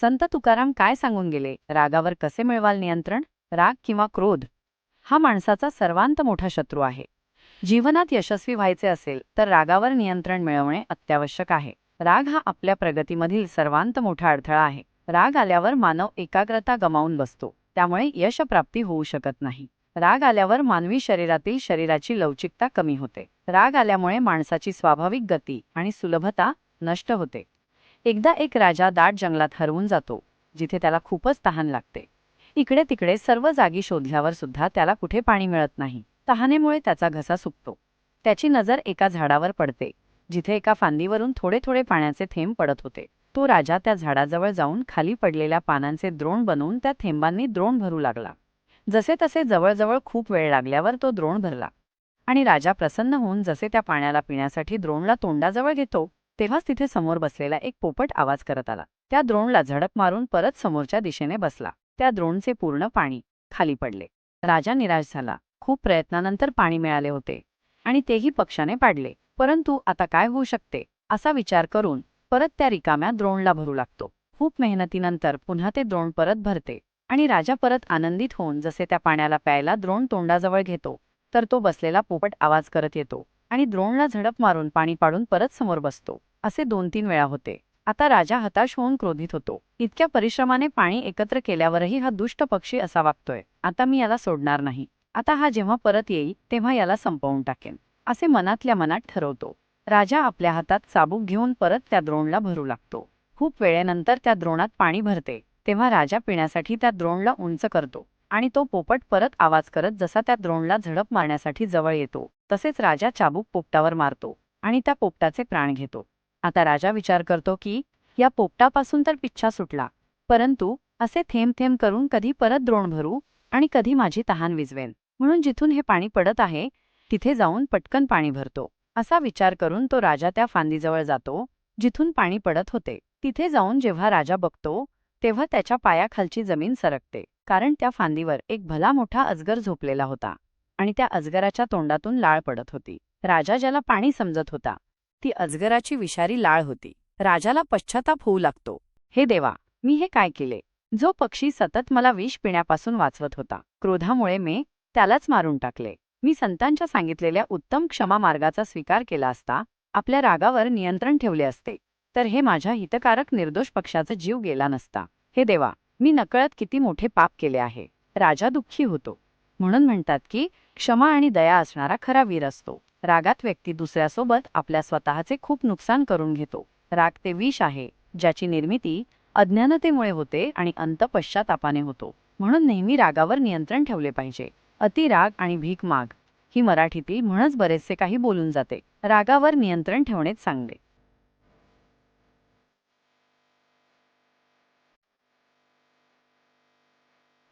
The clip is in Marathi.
संत तुकाराम काय सांगून गेले? रागावर कसे मिळवाल नियंत्रण? राग किंवा क्रोध? हा माणसाचा सर्वांत मोठा शत्रू आहे. जीवनात यशस्वी व्हायचे असेल तर रागावर नियंत्रण मिळवणे अत्यावश्यक आहे. राग हा आपल्या प्रगतीमधील सर्वांत मोठा अडथळा आहे. राग आल्यावर मानव एकाग्रता गमावून बसतो. त्यामुळे यशप्राप्ती होऊ शकत नाही. राग आल्यावर मानवी शरीरातील शरीराची लवचिकता कमी होते. राग आल्यामुळे माणसाची स्वाभाविक गती आणि सुलभता नष्ट होते. एकदा एक राजा दाट जंगलात हरवून जातो जिथे त्याला खूपच तहान लागते. इकडे तिकडे सर्व जागी शोधल्यावर सुद्धा त्याला कुठे पाणी मिळत नाही. तहानेमुळे त्याचा घसा सुकतो. त्याची नजर एका झाडावर पडते जिथे एका फांदीवरून थोडे थोडे पाण्याचे थेंब पडत होते. तो राजा त्या झाडाजवळ जाऊन खाली पडलेल्या पानांचे द्रोण बनवून त्या थेंबांनी द्रोण भरू लागला. जसे तसे जवळजवळ खूप वेळ लागल्यावर तो द्रोण भरला. आणि राजा प्रसन्न होऊन जसे त्या पाण्याला पिण्यासाठी द्रोणला तोंडाजवळ घेतो तेव्हाच तिथे समोर बसलेला एक पोपट आवाज करत आला. त्या द्रोणला झडप मारून परत समोरच्या दिशेने बसला. त्या द्रोणचे पूर्ण पाणी खाली पडले. राजा निराश झाला. खूप प्रयत्नानंतर पाणी मिळाले होते आणि तेही पक्षाने पाडले. परंतु आता काय होऊ शकते? असा विचार करून परत त्या रिकाम्या द्रोणला भरू लागतो. खूप मेहनतीनंतर पुन्हा ते द्रोण परत भरते आणि राजा परत आनंदित होऊन जसे त्या पाण्याला प्यायला द्रोण तोंडाजवळ घेतो तर तो बसलेला पोपट आवाज करत येतो आणि द्रोणला झडप मारून पाणी पाडून परत समोर बसतो. असे दोन तीन वेळा होते. आता राजा हताश होऊन क्रोधित होतो. इतक्या परिश्रमाने पाणी एकत्र केल्यावरही हा दुष्ट पक्षी असा वागतोय. आता मी याला सोडणार नाही. आता हा जेव्हा परत येईल तेव्हा याला संपवून टाकेन. असे मनातल्या मनात ठरवतो. राजा आपल्या हातात चाबूक घेऊन परत त्या द्रोणला भरू लागतो. खूप वेळेनंतर त्या द्रोणात पाणी भरते. तेव्हा राजा पिण्यासाठी त्या द्रोणला उंच करतो आणि तो पोपट परत आवाज करत जसा त्या द्रोणला झडप मारण्यासाठी जवळ येतो तसेच राजा चाबूक पोपटावर मारतो आणि त्या पोपटाचे प्राण घेतो. आता राजा विचार करतो की या पोपटापासून तर पिच्छा सुटला. परंतु असे थेंब थेंब करून कधी परत द्रोण भरू आणि कधी माझी तहान विजवेन म्हणून जिथून हे पाणी पडत आहे तिथे जाऊन पटकन पाणी भरतो. असा विचार करून तो राजा त्या फांदीजवळ जातो जिथून पाणी पडत होते. तिथे जाऊन जेव्हा राजा बघतो तेव्हा त्याच्या पायाखालची जमीन सरकते कारण त्या फांदीवर एक भला मोठा अजगर झोपलेला होता आणि त्या अजगराच्या तोंडातून लाळ पडत होती. राजा ज्याला पाणी समजत होता ती अजगराची विषारी लाळ होती. राजाला पश्चाताप होऊ लागतो. हे देवा मी हे काय केले? जो पक्षी सतत मला विष पिण्यापासून वाचवत होता क्रोधामुळे मी त्यालाच मारून टाकले. मी संतांच्या सांगितलेल्या उत्तम क्षमा मार्गाचा स्वीकार केला असता आपल्या रागावर नियंत्रण ठेवले असते. तर हे माझ्या हितकारक निर्दोष पक्षाचा जीव गेला नसता. हे देवा मी नकळत किती मोठे पाप केले आहे. राजा दुःखी होतो. म्हणून म्हणतात की क्षमा आणि दया असणारा खरा वीर असतो. रागात व्यक्ती दुसऱ्यासोबत आपल्या स्वतःचे खूप नुकसान करून घेतो. राग ते विष आहे ज्याची निर्मिती अज्ञानतेमुळे होते आणि अंत पश्चातापाने होतो. म्हणून नेहमी रागावर नियंत्रण ठेवले पाहिजे. अतिराग आणि भीक माग ही मराठीतील म्हणच बरेचसे काही बोलून जाते. रागावर नियंत्रण ठेवणेच चांगले.